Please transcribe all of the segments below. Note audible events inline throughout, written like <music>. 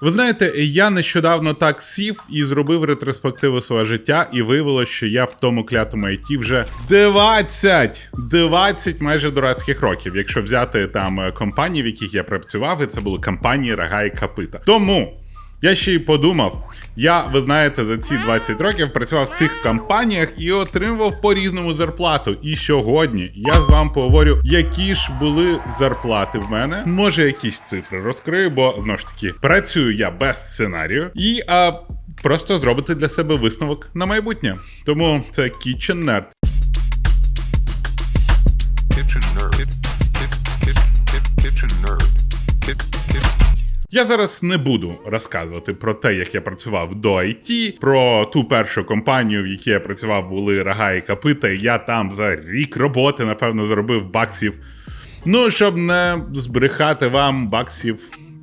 Ви знаєте, я нещодавно так сів і зробив ретроспективу свого життя, і виявилося, що я в тому клятому IT вже 20, 20 майже дурацьких років, якщо взяти там е, компанії, в яких я працював, і це були компанії Рага і Капита. Тому. Я ще й подумав, я, ви знаєте, за ці 20 років працював в цих компаніях і отримував по різному зарплату. І сьогодні я з вами поговорю, які ж були зарплати в мене. Може, якісь цифри розкрию, бо знову ж таки працюю я без сценарію і а, просто зробити для себе висновок на майбутнє. Тому це Kitchen Nerd. Kitchen nerd. Я зараз не буду розказувати про те, як я працював до IT, про ту першу компанію, в якій я працював, були рога і капита, і я там за рік роботи, напевно, заробив баксів. Ну, щоб не збрехати вам баксів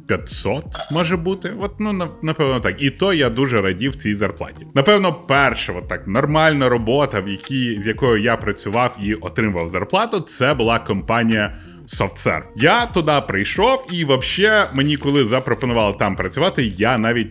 500, може бути. От, ну, напевно, так. І то я дуже радів цій зарплаті. Напевно, перша, от так, нормальна робота, в якій, з якою я працював і отримав зарплату, це була компанія. SoftServe. Я туди прийшов, і взагалі мені коли запропонували там працювати, я навіть.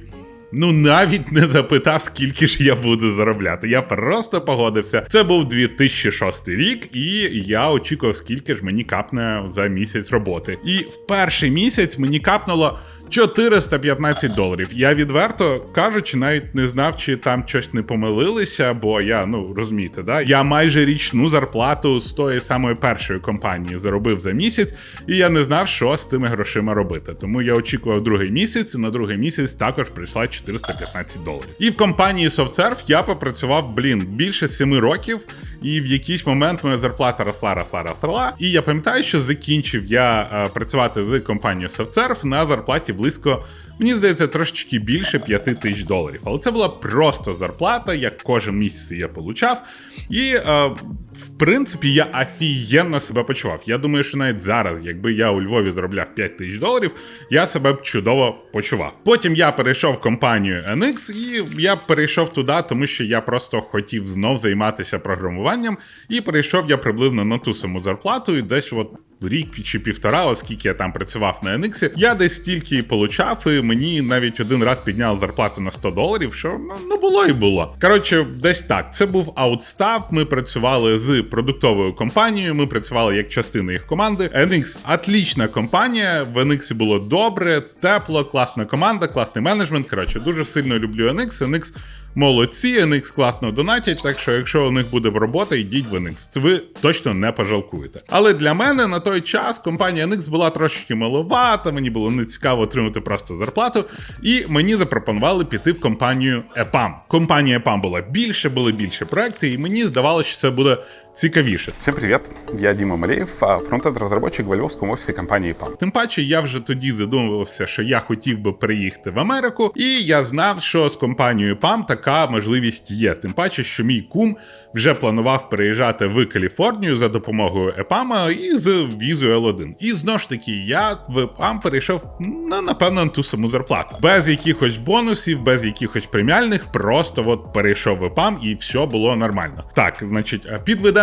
Ну, навіть не запитав, скільки ж я буду заробляти. Я просто погодився. Це був 2006 рік, і я очікував, скільки ж мені капне за місяць роботи. І в перший місяць мені капнуло 415 доларів. Я відверто кажучи, навіть не знав, чи там щось не помилилися, бо я, ну розумієте, да, я майже річну зарплату з тої самої першої компанії заробив за місяць, і я не знав, що з тими грошима робити. Тому я очікував другий місяць, і на другий місяць також прийшла 415 доларів. І в компанії SoftServe я попрацював, блін, більше 7 років, і в якийсь момент моя зарплата росла, росла, росла. І я пам'ятаю, що закінчив я е, працювати з компанією SoftServe на зарплаті близько. Мені здається, трошечки більше 5 тисяч доларів. Але це була просто зарплата, як кожен місяць я получав. І, е, в принципі, я офігенно себе почував. Я думаю, що навіть зараз, якби я у Львові заробляв 5 тисяч доларів, я себе б чудово почував. Потім я перейшов в компанію NX, і я перейшов туди, тому що я просто хотів знов займатися програмуванням. І перейшов я приблизно на ту саму зарплату, і десь от рік чи півтора, оскільки я там працював на NX, я десь стільки і получав, і мені навіть один раз підняли зарплату на 100 доларів, що ну, ну було і було. Коротше, десь так. Це був аутстав. Ми працювали з продуктовою компанією. Ми працювали як частина їх команди. NX отлічна компанія. В NX було добре, тепло, класна команда, класний менеджмент. Коротше, дуже сильно люблю NX. NX Молодці, NX класно донатять, так що якщо у них буде робота, йдіть в NX. Ви точно не пожалкуєте. Але для мене на той час компанія NX була трошки маловата, мені було не цікаво отримати просто зарплату, і мені запропонували піти в компанію EPAM. Компанія EPAM була більше, були більше проекти, і мені здавалося, що це буде цікавіше. Всем привет, я Дима Малеев, а, фронтенд-разработчик в львовском офисе компании PAM. Тим паче, я вже тоді задумувався, що я хотів би переїхати в Америку, і я знав, що з компанією PAM така можливість є. Тим паче, що мій кум вже планував переїжджати в Каліфорнію за допомогою EPAM і з візою L1. І знову ж таки, я в EPAM перейшов ну, напевно на ту саму зарплату. Без якихось бонусів, без якихось преміальних, просто от перейшов в EPAM і все було нормально. Так, значить,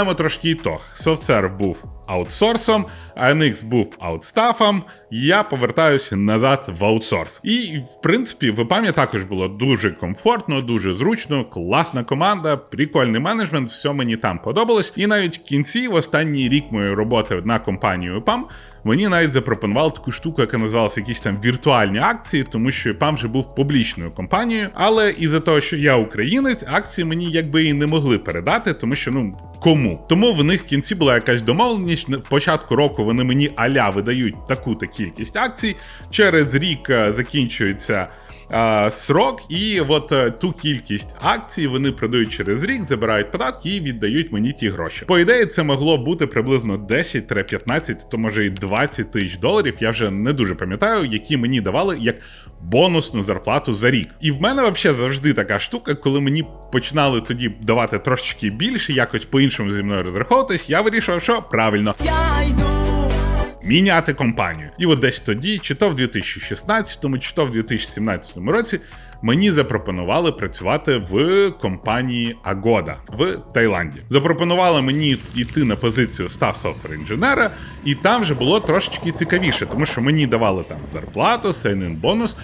підведемо трошки ітог. SoftServe був аутсорсом, NX був аутстафом, я повертаюся назад в аутсорс. І, в принципі, в EPAM також було дуже комфортно, дуже зручно, класна команда, прикольний менеджмент, все мені там подобалось. І навіть в кінці, в останній рік моєї роботи на компанію EPAM, мені навіть запропонували таку штуку, яка називалася якісь там віртуальні акції, тому що ПАМ вже був публічною компанією. Але із-за того, що я українець, акції мені якби і не могли передати, тому що ну кому. Тому в них в кінці була якась домовленість. На початку року вони мені аля видають таку-то кількість акцій. Через рік е, закінчується. Е, Срок, і от е, ту кількість акцій вони продають через рік, забирають податки і віддають мені ті гроші. По ідеї, це могло бути приблизно 10-15, то може і 20 тисяч доларів. Я вже не дуже пам'ятаю, які мені давали як бонусну зарплату за рік. І в мене взагалі завжди така штука, коли мені починали тоді давати трошечки більше, якось по-іншому зі мною розраховуватись, я вирішував, що правильно. Я йду. Міняти компанію. І от десь тоді, чи то в 2016, чи то в 2017 році, мені запропонували працювати в компанії Agoda в Таїланді. Запропонували мені йти на позицію став софтвер інженера, і там вже було трошечки цікавіше, тому що мені давали там зарплату, сейнин бонус.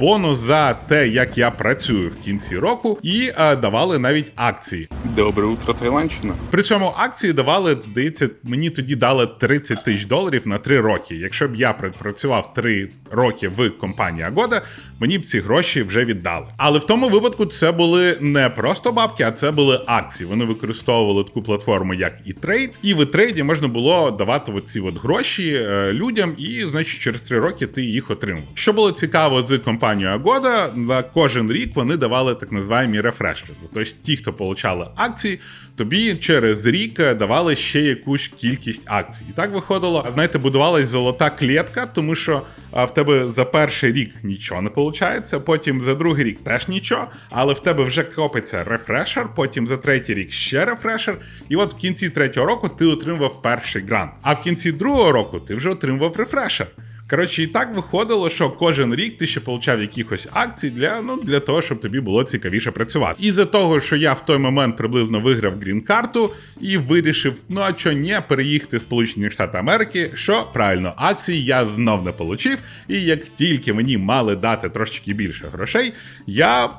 Бонус за те, як я працюю в кінці року, і е, давали навіть акції. Доброе утро, Таиландщина. При цьому акції давали, здається, мені тоді дали 30 тисяч доларів на 3 роки. Якщо б я працював 3 роки в компанії Agoda, мені б ці гроші вже віддали. Але в тому випадку це були не просто бабки, а це були акції. Вони використовували таку платформу, як і трейд, і в трейді можна було давати оці от гроші е, людям, і значить через 3 роки ти їх отримав. Що було цікаво з компанією Agoda, на кожен рік вони давали так називаємо рефрешери. Тобто ті, хто получали акції, тобі через рік е, давали ще якусь кількість акцій. І так виходило, знаєте, будувалась золота клітка, тому що в тебе за перший рік нічого не виходить, потім за другий рік теж нічого, але в тебе вже копиться рефрешер, потім за третій рік ще рефрешер. І от в кінці третього року ти отримував перший грант. А в кінці другого року ти вже отримував рефрешер. Коротше, і так виходило, що кожен рік ти ще получав якихось акцій для ну для того, щоб тобі було цікавіше працювати. І за того, що я в той момент приблизно виграв грін-карту і вирішив, ну а що ні, переїхати в Сполучені Штати Америки, що правильно, акції я знов не получив. І як тільки мені мали дати трошечки більше грошей, я.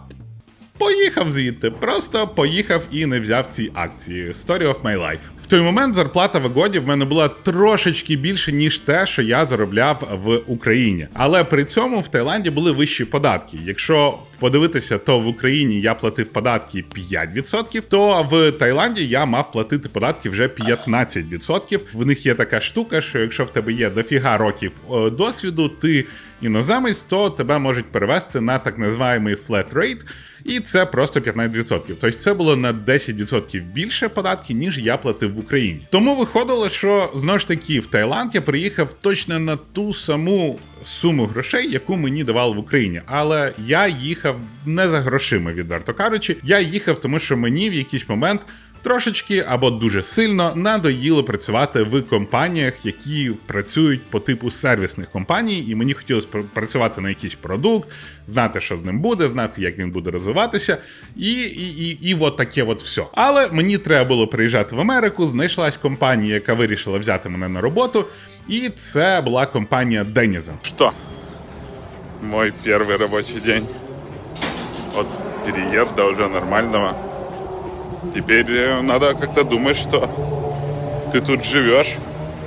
Поїхав звідти, просто поїхав і не взяв ці акції. Story of my life. В той момент зарплата в Агоді в мене була трошечки більше, ніж те, що я заробляв в Україні. Але при цьому в Таїланді були вищі податки. Якщо подивитися, то в Україні я платив податки 5%, то в Таїланді я мав платити податки вже 15%. В них є така штука, що якщо в тебе є дофіга років е, досвіду, ти іноземець, то тебе можуть перевести на так називаємий flat rate, і це просто 15%. Тобто це було на 10% більше податки, ніж я платив в Україні. Тому виходило, що знову ж таки в Таїланд я приїхав точно на ту саму суму грошей, яку мені давали в Україні. Але я їхав не за грошима, відверто кажучи. Я їхав, тому що мені в якийсь момент. Трошечки або дуже сильно надоїло працювати в компаніях, які працюють по типу сервісних компаній, і мені хотілося пр- працювати на якийсь продукт, знати, що з ним буде, знати, як він буде розвиватися, і, і, і, і от таке от все. Але мені треба було приїжджати в Америку. Знайшлась компанія, яка вирішила взяти мене на роботу, і це була компанія Denizen. Что? Мой первый рабочий день. От переезда уже нормального. Теперь э, надо как-то думать, что ты тут живешь,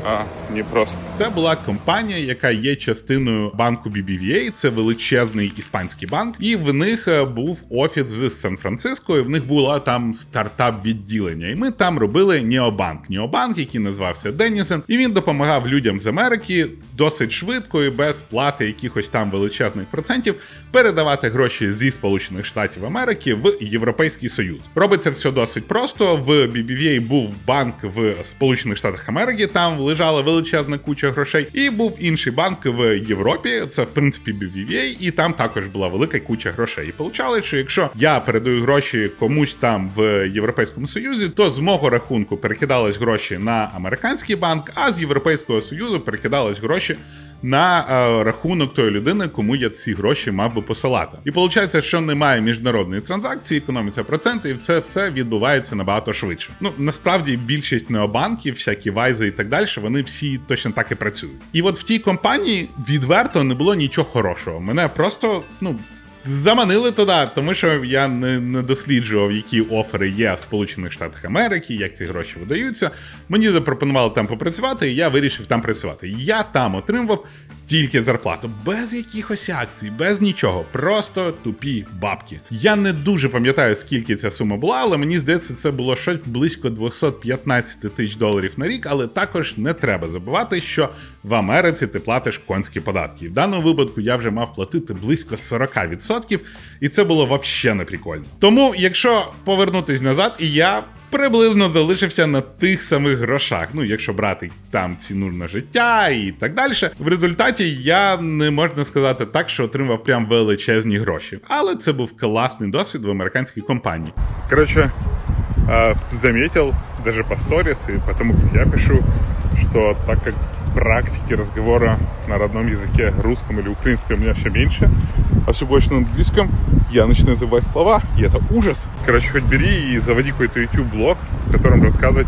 а не просто. Це була компанія, яка є частиною банку BBVA, це величезний іспанський банк, і в них е, був офіс з Сан-Франциско, і в них було там стартап відділення. І ми там робили Необанк. Необанк, який називався Денізен, і він допомагав людям з Америки досить швидко і без плати якихось там величезних процентів передавати гроші зі Сполучених Штатів Америки в Європейський Союз. Робиться все досить просто. В BBVA був банк в Сполучених Штатах Америки, там лежала величезна куча грошей, і був інший банк в Європі. Це в принципі BBVA, і там також була велика куча грошей. І получали, що якщо я передаю гроші комусь там в Європейському Союзі, то з мого рахунку перекидались гроші на американський банк, а з Європейського Союзу перекидались гроші на е, рахунок тої людини, кому я ці гроші мав би посилати. І виходить, що немає міжнародної транзакції, економиться проценти, і це все відбувається набагато швидше. Ну насправді більшість необанків, всякі вайзи і так далі, вони всі точно так і працюють. І от в тій компанії відверто не було нічого хорошого. Мене просто ну. Заманили туди, тому що я не, не досліджував, які офери є в Сполучених Штатах Америки, як ці гроші видаються. Мені запропонували там попрацювати, і я вирішив там працювати. Я там отримував тільки зарплату, без якихось акцій, без нічого, просто тупі бабки. Я не дуже пам'ятаю, скільки ця сума була, але мені здається, це було щось близько 215 тисяч доларів на рік. Але також не треба забувати, що в Америці ти платиш конські податки. В даному випадку я вже мав платити близько 40%, і це було взагалі не прикольно. Тому, якщо повернутись назад, і я. Приблизно залишився на тих самих грошах. Ну, якщо брати там ціну на життя і так далі. В результаті я не можна сказати так, що отримав прям величезні гроші. Але це був класний досвід в американській компанії. Коротше, замітив даже по сторіс, і тому як я пишу, що так как практики разговора на родном языке, русском или украинском, у меня все меньше, а все больше на английском, я начинаю забывать слова, и это ужас. Короче, хоть бери и заводи какой-то YouTube-блог, в котором рассказывать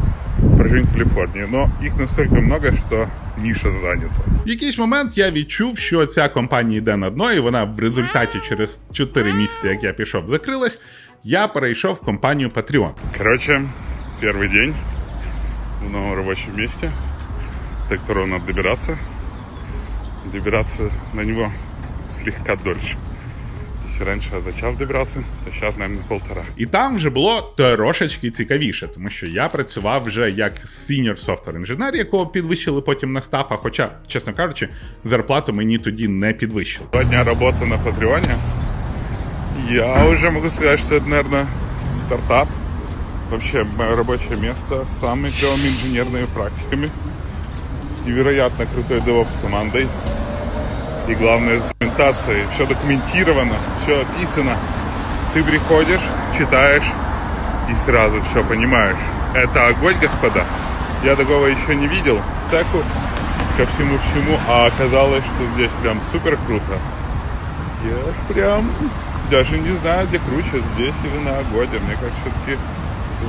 про жизнь в Калифорнии, но их настолько много, что ниша занята. В якийсь момент я відчув, що ця компанія йде на дно, і вона в результаті через 4 місяці, як я пішов, закрилась. Я перейшов в компанію Patreon. Короче, первый день в новом рабочем месте, до которого надо добираться. Добираться на него слегка дольше. Если раньше я за час добирался, то сейчас, наверное, полтора. І там вже було трошечки цікавіше, тому що я працював вже як senior software інженер, якого підвищили потім на стаф, а хоча, чесно кажучи, зарплату мені тоді не підвищили. Два дня работы на Патреоне. Я уже могу сказать, что это, наверное, стартап. Вообще, мое рабочее место с самыми клевыми инженерными практиками. Невероятно крутой DevOps командой. И главное, с документацией. Все документировано, все описано. Ты приходишь, читаешь и сразу все понимаешь. Это огонь, господа. Я такого еще не видел. Теку ко всему всему, а оказалось, что здесь прям супер круто. Я ж прям даже не знаю, где круче, здесь или на Агоде. Мне кажется, все-таки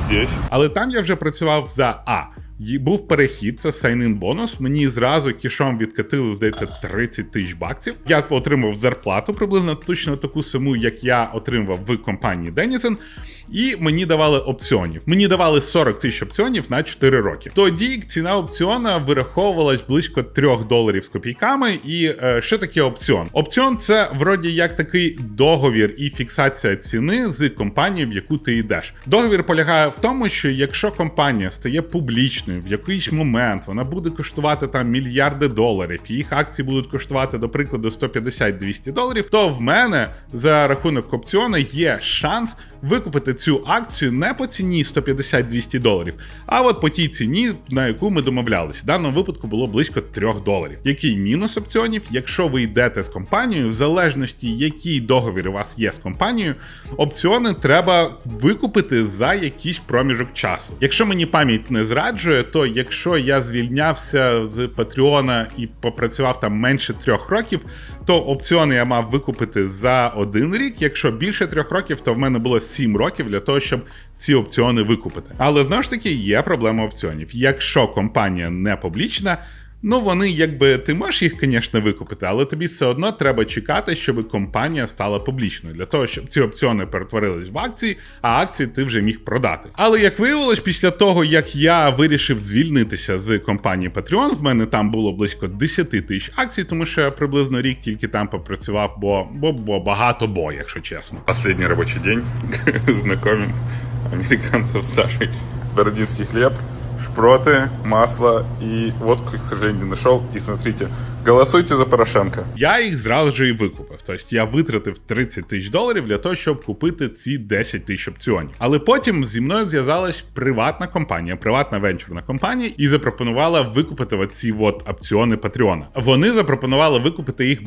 здесь. Але там я вже працював за А. Був перехід, це sign-in бонус. Мені зразу кішом відкатили, здається, 30 тисяч баксів. Я отримав зарплату приблизно точно таку саму, як я отримав в компанії Denison. І мені давали опціонів. Мені давали 40 тисяч опціонів на 4 роки. Тоді ціна опціона вираховувалась близько 3 доларів з копійками. І е, що таке опціон? Опціон це вроді як такий договір і фіксація ціни з компанією, в яку ти йдеш. Договір полягає в тому, що якщо компанія стає публічною в якийсь момент, вона буде коштувати там мільярди доларів, їх акції будуть коштувати, до прикладу, 150-200 доларів, то в мене за рахунок опціона є шанс викупити цю акцію не по ціні 150-200 доларів, а от по тій ціні, на яку ми домовлялися. В даному випадку було близько 3 доларів. Який мінус опціонів? Якщо ви йдете з компанією, в залежності, який договір у вас є з компанією, опціони треба викупити за якийсь проміжок часу. Якщо мені пам'ять не зраджує, то якщо я звільнявся з Патреона і попрацював там менше трьох років, то опціони я мав викупити за один рік. Якщо більше трьох років, то в мене було сім років для того, щоб ці опціони викупити. Але знову ж таки є проблема опціонів. Якщо компанія не публічна. Ну, вони якби ти можеш їх, звісно, викупити, але тобі все одно треба чекати, щоб компанія стала публічною для того, щоб ці опціони перетворились в акції, а акції ти вже міг продати. Але як виявилось, після того як я вирішив звільнитися з компанії Patreon, в мене там було близько 10 тисяч акцій, тому що я приблизно рік тільки там попрацював, бо, бо, бо багато бо, якщо чесно. Последний рабочий день. <laughs> Знакомим американцев Сашей. Бородинский хлеб, шпроты, масло и водку, к сожалению, не нашел. И смотрите, голосуйте за Порошенко. Я їх зразу же і викупив. Тобто я витратив 30 тисяч доларів для того, щоб купити ці 10 тисяч опціонів. Але потім зі мною зв'язалась приватна компанія, приватна венчурна компанія, і запропонувала викупити оці от опціони Патреона. Вони запропонували викупити їх.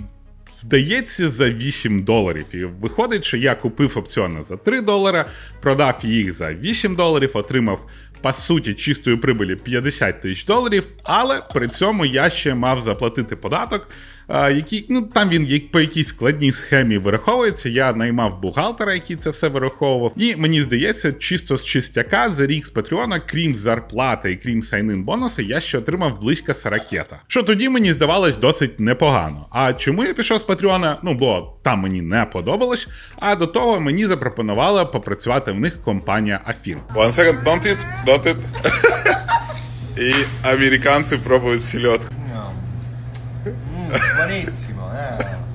Вдається за 8 доларів. І виходить, що я купив опціони за 3 долара, продав їх за 8 доларів, отримав по суті чистої прибилі 50 тисяч доларів, але при цьому я ще мав заплатити податок, який ну там він як- по якійсь складній схемі вираховується. Я наймав бухгалтера, який це все вираховував. І мені здається, чисто з чистяка за рік з Патреона, крім зарплати і крім сайнин бонуси, я ще отримав близько 40. Що тоді мені здавалось досить непогано. А чому я пішов з Патреона? Ну бо там мені не подобалось. А до того мені запропонувала попрацювати в них компанія Афін. One second, don't it, don't it. И <laughs> американцы пробуют селедку. Buonissimo, eh.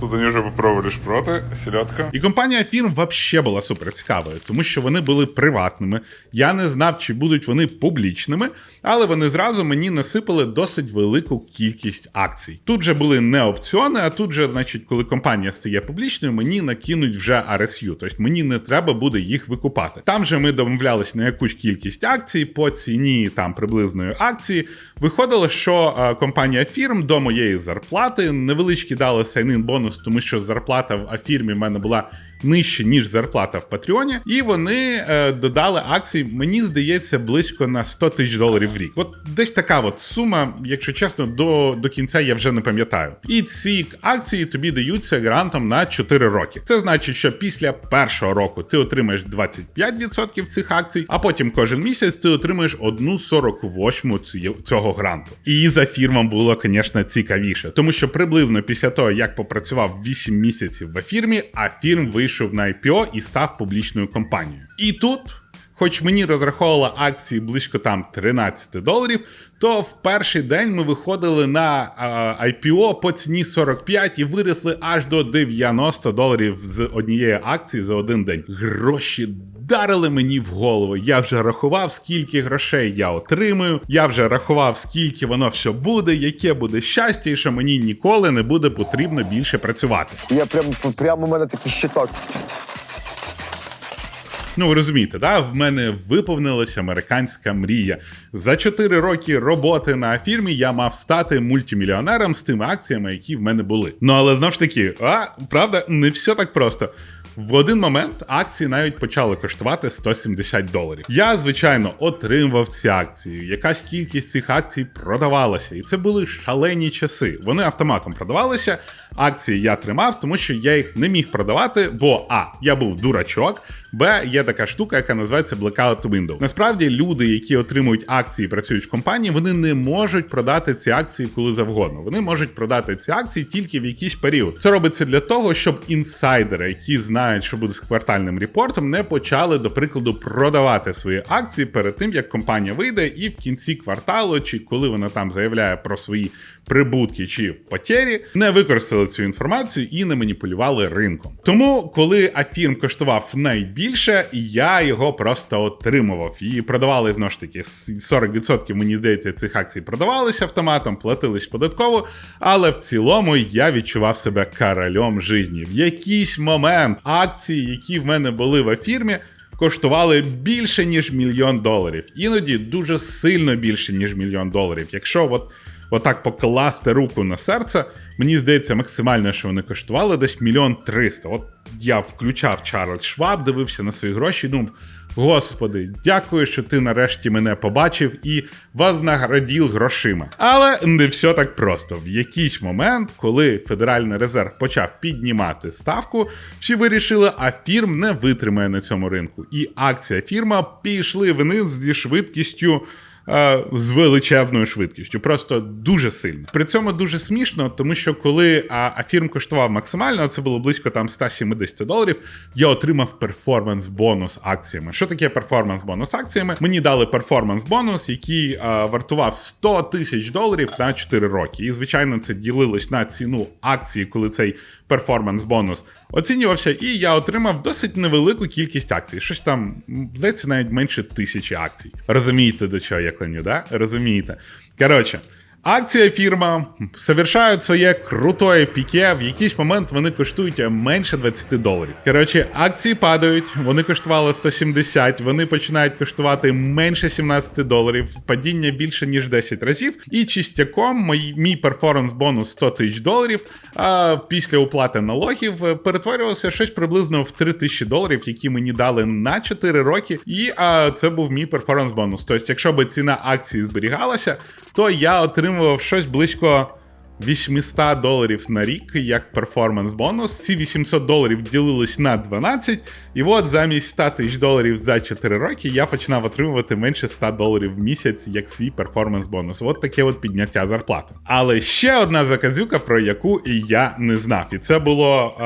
Тут они уже попробовали шпроты, селедка. І компанія фірм вообще була супер цікавою, тому що вони були приватними. Я не знав, чи будуть вони публічними, але вони зразу мені насипали досить велику кількість акцій. Тут же були не опціони, а тут же, значить, коли компанія стає публічною, мені накинуть вже RSU, тобто мені не треба буде їх викупати. Там же ми домовлялись на якусь кількість акцій по ціні там приблизної акції. Виходило, що е, компанія фірм до моєї зарплати невеличкі дали сайнин бонус, тому що зарплата в афірмі в мене була нижче, ніж зарплата в Патреоні, і вони е, додали акцій, мені здається, близько на 100 тисяч доларів в рік. От десь така от сума, якщо чесно, до, до кінця я вже не пам'ятаю. І ці акції тобі даються грантом на 4 роки. Це значить, що після першого року ти отримаєш 25% цих акцій, а потім кожен місяць ти отримаєш одну 48 ці- цього гранту. І за фірмам було, звісно, цікавіше, тому що приблизно після того, як попрацював 8 місяців в фірмі, а фірм вийшов на IPO і став публічною компанією. І тут. Хоч мені розраховували акції близько там 13 доларів, то в перший день ми виходили на а, IPO по ціні 45 і виросли аж до 90 доларів з однієї акції за один день. Гроші дарили мені в голову. Я вже рахував, скільки грошей я отримую. Я вже рахував, скільки воно все буде, яке буде щастя, і що мені ніколи не буде потрібно більше працювати. Я прямо прямо у мене такий щиток. Ну, ви розумієте, да? в мене виповнилася американська мрія. За 4 роки роботи на фірмі я мав стати мультимільйонером з тими акціями, які в мене були. Ну але знову ж таки, а правда, не все так просто. В один момент акції навіть почали коштувати 170 доларів. Я, звичайно, отримував ці акції. Якась кількість цих акцій продавалася, і це були шалені часи. Вони автоматом продавалися. Акції я тримав, тому що я їх не міг продавати, бо а я був дурачок, б є така штука, яка називається Blackout Window. Насправді, люди, які отримують акції, і працюють в компанії, вони не можуть продати ці акції коли завгодно. Вони можуть продати ці акції тільки в якийсь період. Це робиться для того, щоб інсайдери, які знають, що буде з квартальним репортом, не почали, до прикладу, продавати свої акції перед тим, як компанія вийде, і в кінці кварталу, чи коли вона там заявляє про свої прибутки чи потері, не використали цю інформацію і не маніпулювали ринком. Тому, коли Афірм коштував найбільше, я його просто отримував. І продавали знову ж таки 40% мені здається, цих акцій продавалися автоматом, платились податково. Але в цілому я відчував себе королем житті. В якийсь момент акції, які в мене були в Афірмі, коштували більше ніж мільйон доларів. Іноді дуже сильно більше ніж мільйон доларів. Якщо от отак покласти руку на серце, мені здається, максимально, що вони коштували десь мільйон триста. От я включав Чарльз Шваб, дивився на свої гроші і. Господи, дякую, що ти нарешті мене побачив і вознаградів грошима. Але не все так просто. В якийсь момент, коли Федеральний резерв почав піднімати ставку, всі вирішили, а фірм не витримає на цьому ринку. І акція фірма пішли вниз зі швидкістю. З величезною швидкістю, просто дуже сильно. При цьому дуже смішно, тому що коли Афірм коштував максимально, це було близько там 170 доларів, я отримав перформанс-бонус акціями. Що таке перформанс-бонус акціями? Мені дали перформанс-бонус, який а, вартував 100 тисяч доларів на 4 роки. І звичайно, це ділилось на ціну акції, коли цей перформанс-бонус оцінювався, і я отримав досить невелику кількість акцій. Щось там, здається, навіть менше тисячі акцій. Розумієте, до чого я клоню, да? Розумієте. Коротше. Акція фірма совершають своє крутое піке. В якийсь момент вони коштують менше 20 доларів. Коротше, акції падають, вони коштували 170, вони починають коштувати менше 17 доларів, падіння більше ніж 10 разів. І чистяком мій, мій перформанс-бонус 100 тисяч доларів. А після оплати налогів перетворювався щось приблизно в 3 тисячі доларів, які мені дали на 4 роки. І а, це був мій перформанс-бонус. Тобто, якщо б ціна акції зберігалася, то я отримував щось близько 800 доларів на рік як перформанс-бонус. Ці 800 доларів ділились на 12, і от замість 100 тисяч доларів за 4 роки я починав отримувати менше 100 доларів в місяць як свій перформанс-бонус. От таке от підняття зарплати. Але ще одна заказюка, про яку і я не знав. І це було.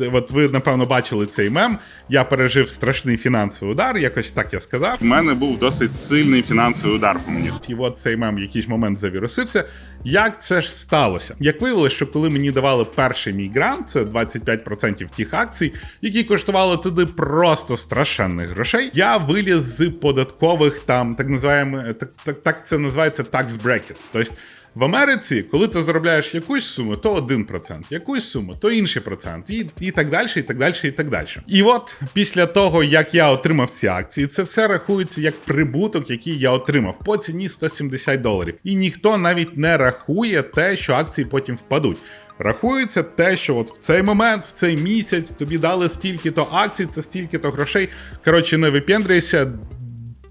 Е, от ви напевно бачили цей мем. Я пережив страшний фінансовий удар, якось так я сказав. У мене був досить сильний фінансовий удар по мені. І от цей мем в якийсь момент завірусився. Як це ж сталося? Як виявилось, що коли мені давали перший мій грант, це 25% тих акцій, які коштували туди просто страшенних грошей, я виліз з податкових там, так називаємо, так, так, так це називається tax brackets. Тобто в Америці, коли ти заробляєш якусь суму, то 1%, якусь суму, то інший процент, і, і так далі, і так далі, і так далі. І от після того, як я отримав ці акції, це все рахується як прибуток, який я отримав по ціні 170 доларів. І ніхто навіть не рахує те, що акції потім впадуть. Рахується те, що от в цей момент, в цей місяць тобі дали стільки-то акцій, це стільки-то грошей. Коротше, не випендрюйся,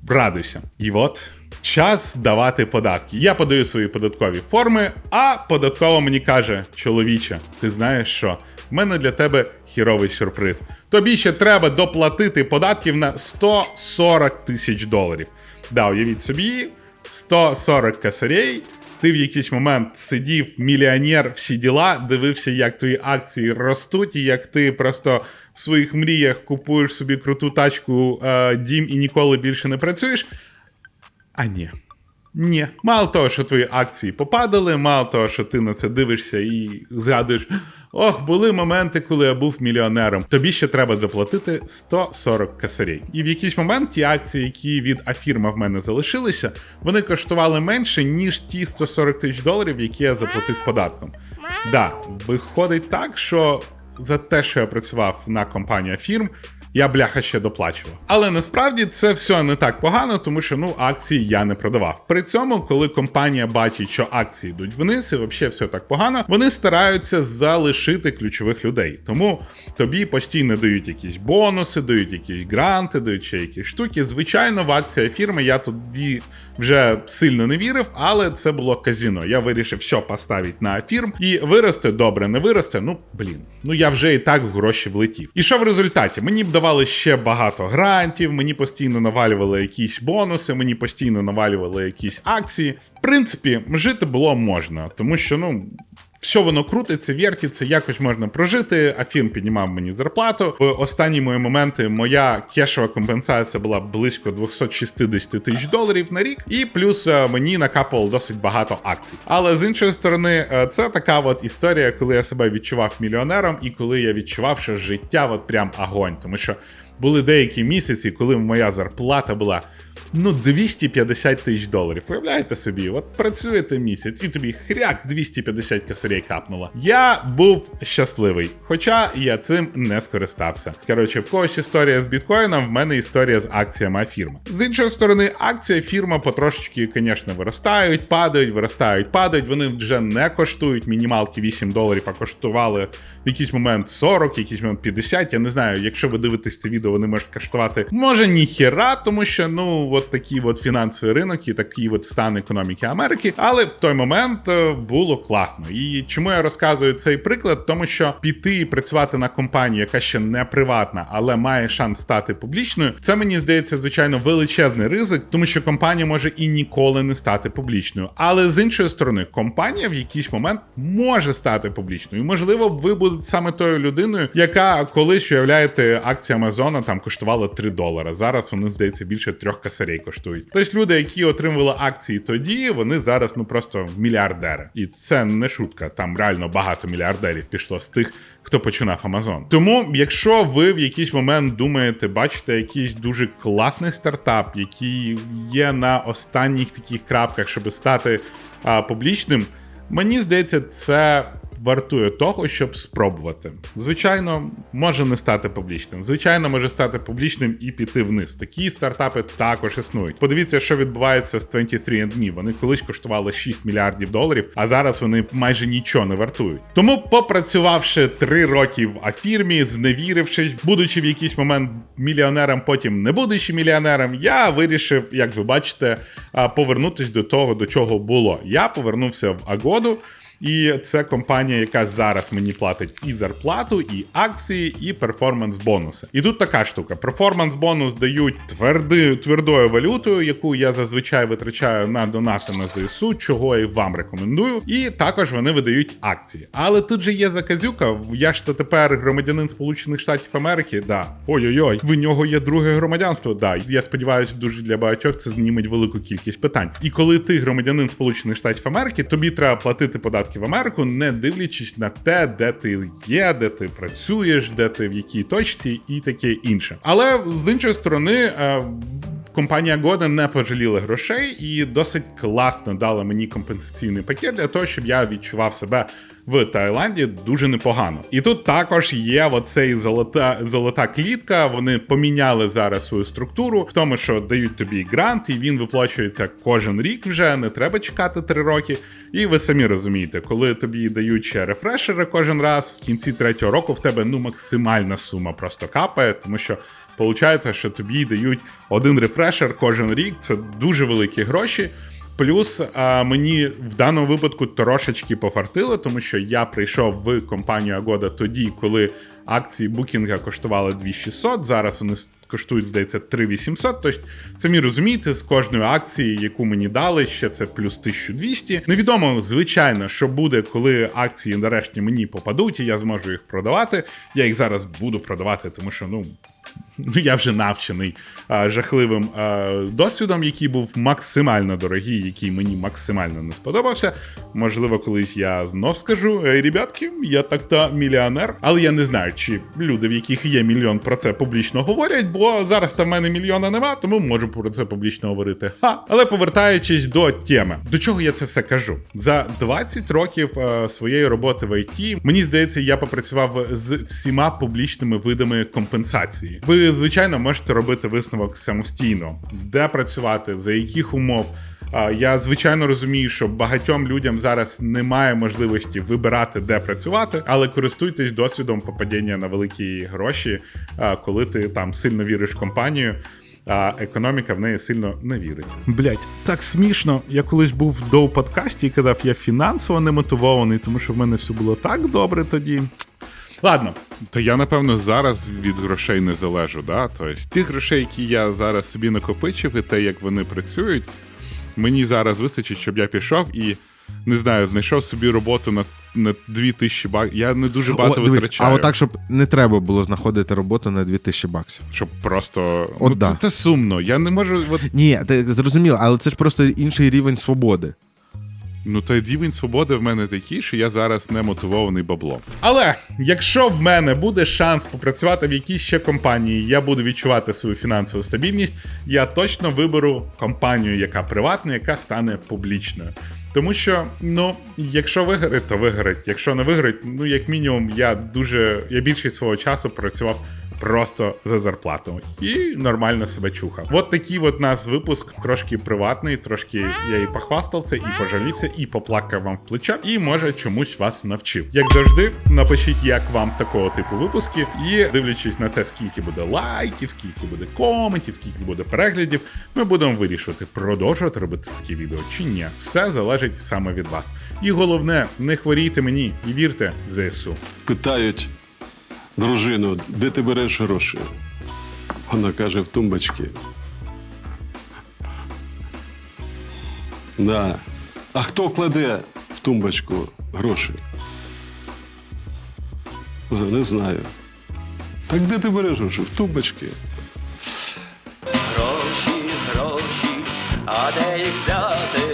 радуйся. І от час давати податки. Я подаю свої податкові форми, а податкова мені каже: чоловіче, ти знаєш що? В мене для тебе хіровий сюрприз. Тобі ще треба доплатити податків на 140 тисяч доларів. Да, уявіть собі, 140 косарей. Ти в якийсь момент сидів мільйонер, всі діла, дивився, як твої акції ростуть, і як ти просто в своїх мріях купуєш собі круту тачку, е, дім і ніколи більше не працюєш. А ні. Ні. Мало того, що твої акції попадали, мало того, що ти на це дивишся і згадуєш. Ох, були моменти, коли я був мільйонером. Тобі ще треба заплатити 140 косарей. І в якийсь момент ті акції, які від Афірма в мене залишилися, вони коштували менше, ніж ті 140 тисяч доларів, які я заплатив податком. Да, виходить так, що за те, що я працював на компанію Афірм, я бляха ще доплачував. Але насправді це все не так погано, тому що ну акції я не продавав. При цьому, коли компанія бачить, що акції йдуть вниз, і взагалі все так погано, вони стараються залишити ключових людей. Тому тобі постійно дають якісь бонуси, дають якісь гранти, дають ще якісь штуки. Звичайно, в акція фірми я тоді вже сильно не вірив, але це було казіно. Я вирішив, що поставити на фірм і виросте добре, не виросте. Ну блін, ну я вже і так в гроші влетів. І що в результаті? Мені б давали ще багато грантів, мені постійно навалювали якісь бонуси, мені постійно навалювали якісь акції. В принципі, жити було можна, тому що ну. Все воно крутиться, вертиться, якось можна прожити. А фірм піднімав мені зарплату. В останні мої моменти моя кешова компенсація була близько 260 тисяч доларів на рік, і плюс е, мені накапало досить багато акцій. Але з іншої сторони, е, це така от історія, коли я себе відчував мільйонером, і коли я відчував, що життя от прям огонь, тому що були деякі місяці, коли моя зарплата була. Ну, 250 тисяч доларів. Уявляєте собі, от працюєте місяць, і тобі хряк 250 косарей капнуло. Я був щасливий, хоча я цим не скористався. Коротше, в когось історія з біткоїном, в мене історія з акціями фірми. З іншої сторони, акція фірма потрошечки, звісно, виростають, падають, виростають, падають. Вони вже не коштують мінімалки 8 доларів, а коштували в якийсь момент 40, в якийсь момент 50. Я не знаю, якщо ви дивитесь це відео, вони можуть коштувати може ніхіра, тому що ну от такий от фінансовий ринок і такий от стан економіки Америки. Але в той момент е, було класно. І чому я розказую цей приклад? Тому що піти і працювати на компанію, яка ще не приватна, але має шанс стати публічною. Це мені здається, звичайно, величезний ризик, тому що компанія може і ніколи не стати публічною. Але з іншої сторони, компанія в якийсь момент може стати публічною. І, можливо, ви будете саме тою людиною, яка колись уявляєте, акція Амазона там коштувала 3 долара. Зараз вони здається більше трьох косарей коштують. Тобто люди, які отримували акції тоді, вони зараз ну просто мільярдери. І це не шутка. Там реально багато мільярдерів пішло з тих, хто починав Амазон. Тому, якщо ви в якийсь момент думаєте, бачите якийсь дуже класний стартап, який є на останніх таких крапках, щоб стати а, публічним, мені здається, це вартує того, щоб спробувати. Звичайно, може не стати публічним. Звичайно, може стати публічним і піти вниз. Такі стартапи також існують. Подивіться, що відбувається з 23andMe. Вони колись коштували 6 мільярдів доларів, а зараз вони майже нічого не вартують. Тому, попрацювавши 3 роки в афірмі, зневірившись, будучи в якийсь момент мільйонером, потім не будучи мільйонером, я вирішив, як ви бачите, а, повернутись до того, до чого було. Я повернувся в Агоду. І це компанія, яка зараз мені платить і зарплату, і акції, і перформанс-бонуси. І тут така штука: перформанс-бонус дають тверди, твердою валютою, яку я зазвичай витрачаю на донати на ЗСУ, чого і вам рекомендую. І також вони видають акції. Але тут же є заказюка. Я ж то тепер громадянин Сполучених Штатів Америки. Да, ой-ой-ой, в нього є друге громадянство. Да, я сподіваюся, дуже для багатьох це зніметь велику кількість питань. І коли ти громадянин Сполучених Штатів Америки, тобі треба платити податки в Америку, не дивлячись на те, де ти є, де ти працюєш, де ти в якій точці і таке інше. Але з іншої сторони. Компанія Года не пожаліла грошей і досить класно дала мені компенсаційний пакет для того, щоб я відчував себе в Таїланді дуже непогано. І тут також є оцей золота, золота клітка. Вони поміняли зараз свою структуру в тому, що дають тобі грант, і він виплачується кожен рік вже, не треба чекати три роки. І ви самі розумієте, коли тобі дають ще рефрешери кожен раз, в кінці третього року в тебе ну максимальна сума просто капає, тому що Получається, що тобі дають один рефрешер кожен рік. Це дуже великі гроші. Плюс а, мені в даному випадку трошечки пофартило, тому що я прийшов в компанію Agoda тоді, коли акції букінга коштували 2600, зараз вони коштують, здається, 3800. Тобто, самі розумієте, з кожної акції, яку мені дали, ще це плюс 1200. Невідомо, звичайно, що буде, коли акції нарешті мені попадуть, і я зможу їх продавати. Я їх зараз буду продавати, тому що ну ну я вже навчений а, жахливим а, досвідом, який був максимально дорогий, який мені максимально не сподобався. Можливо, колись я знов скажу: Ей, ребятки, я так-то мільйонер. Але я не знаю, чи люди, в яких є мільйон, про це публічно говорять, бо зараз там в мене мільйона нема, тому можу про це публічно говорити. Ха! Але повертаючись до теми, до чого я це все кажу? За 20 років е, своєї роботи в ІТ, мені здається, я попрацював з всіма публічними видами компенсації. Ви, звичайно, можете робити висновок самостійно, де працювати, за яких умов. Я звичайно розумію, що багатьом людям зараз немає можливості вибирати, де працювати, але користуйтесь досвідом попадіння на великі гроші, коли ти там сильно віриш в компанію. А економіка в неї сильно не вірить. Блять, так смішно. Я колись був в доу подкасті і казав, я фінансово немотивований, тому що в мене все було так добре тоді. Ладно, То я, напевно, зараз від грошей не залежу, да? Тобто, тих грошей, які я зараз собі накопичив, і те, як вони працюють, мені зараз вистачить, щоб я пішов і не знаю, знайшов собі роботу на, на 2000 баксів. Я не дуже багато О, дивись, витрачаю. А отак, щоб не треба було знаходити роботу на 2000 баксів. Щоб просто. От ну, да. це, це сумно. Я не можу. От, Ні, ти зрозуміло, але це ж просто інший рівень свободи. Ну, той рівень свободи в мене такий, що я зараз не мотивований баблом. Але якщо в мене буде шанс попрацювати в якійсь ще компанії, я буду відчувати свою фінансову стабільність, я точно виберу компанію, яка приватна, яка стане публічною. Тому що, ну, якщо вигорить, то вигорить. Якщо не вигорить, ну як мінімум, я дуже я більшість свого часу працював просто за зарплату і нормально себе чухав. От такий от нас випуск трошки приватний, трошки я і похвастався, і пожалівся, і поплакав вам в плечо, і може чомусь вас навчив. Як завжди, напишіть, як вам такого типу випуски, і дивлячись на те, скільки буде лайків, скільки буде коментів, скільки буде переглядів, ми будемо вирішувати, продовжувати робити такі відео чи ні. Все залежить саме від вас. І головне, не хворійте мені і вірте ЗСУ. Питають дружину, де ти береш гроші? Вона каже, в тумбочці. Да. А хто кладе в тумбочку гроші? «Е, Не знаю. Так де ти береш гроші? В тумбочці. Гроші, гроші, а де їх взяти?